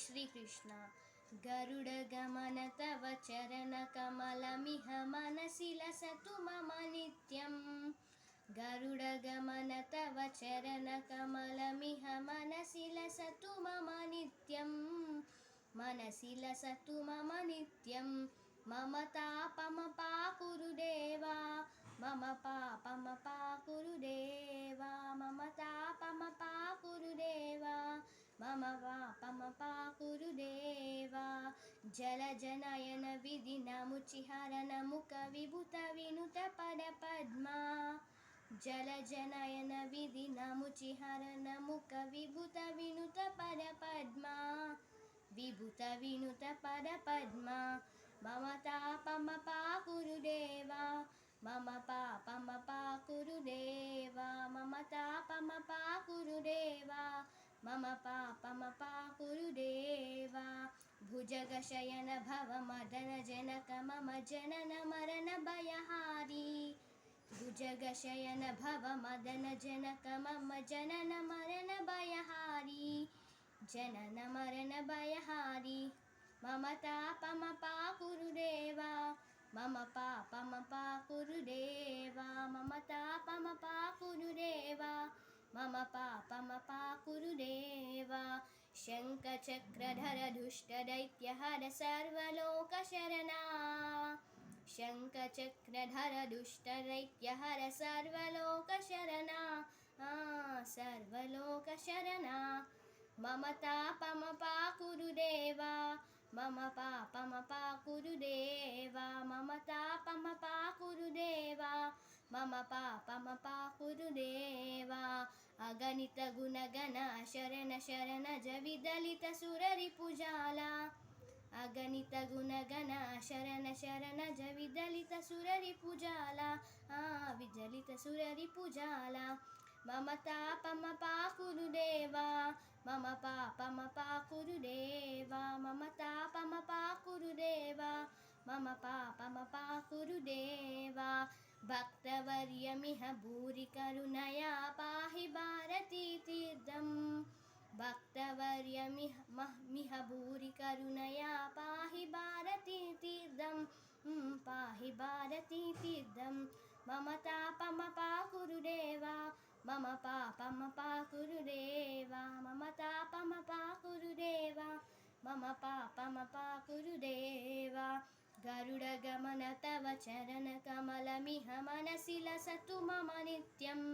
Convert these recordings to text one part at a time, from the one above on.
श्रीकृष्ण गरुडगमन तव चरणकमलमिह मनसि लसतु मम नित्यम् गरुडगमन तव चरणकमलमिह मनसि लसतु मम नित्यं मनसि लसतु मम नित्यं मम तापमपाकुरुदेवा मम पापमपाकुरुदेवा జనయన విధి నముచిహర నముక విభుత వినుత పద పద్మా. జల జనయన విధి నముచిహర నముక విభుత వినుత పద పద్మా. విభుత వినుత పద పద్మా. మమ తాపమ పాకురుదేవా మమ పాపమ పాకురుదేవా మమ తాపమ పాకురుదేవా మమ పాపమ పాకురుదేవా भुजगशयन भवमदनजनक मम जनन मरण भयहारी भुजगशयन भवमदनजनक मम जनन मरण भयहारी जनन मरण भयहारी मम तापमपाकुरुदेवा। मम पापमपाकुरुदेवा। मम तापमपाकुरुदेवा। मम पापमपाकुरुदेवा शङ्खचक्रधर दुष्टदैत्यहर सर्वलोकशरणा शङ्खचक्रधर दुष्टदैत्यहर सर्वलोकशरणा आ, सर्वलोकशरणा मम तापमपाकुरुदेवा मम पापमपाकुरुदेवा मम तापमपाकुरुदेवा मम पापमपाकुरुदेवा అగణిత గుణగణ శరణ శరణ జవిదలిత సురరి పుజాల. అగణిత గుణగణ శరణ శరణ జవిదలిత సురరి పుజాల. ఆ విజలిత సురరి పుజాల. మమ తాపమ పాకురు దేవా మమ పాపమ పాకురు దేవా మమ తాపమ పాకురు దేవా మమ పాపమ పాకురు దేవా. भूरि करुणया पाहि भारतीतीर्थम् भक्तवर्यमिह मह- मिह भूरि करुणया पाहि भारतीतीर्थं पाहि भारतीतीर्थं मम तापमपाकुरुदेवा मम पापमपाकुरुदेवा मम तापमपाकुरुदेवा मम पापमपाकुरुदेवा गरुडगमन तव चरणकमलमिह मनसि लसतु मम नित्यम्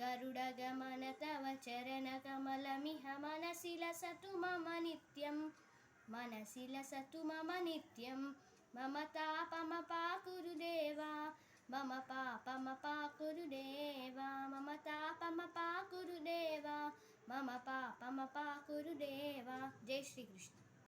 गरुडगमन तव चरणकमलमिह मनसि लसतु मम नित्यं मनसि लसतु मम नित्यं मम तापमपाकुरुदेवा मम पापमपाकुरुदेवा मम तापमपाकुरुदेवा मम पापमपाकुरुदेवा जय श्रीकृष्ण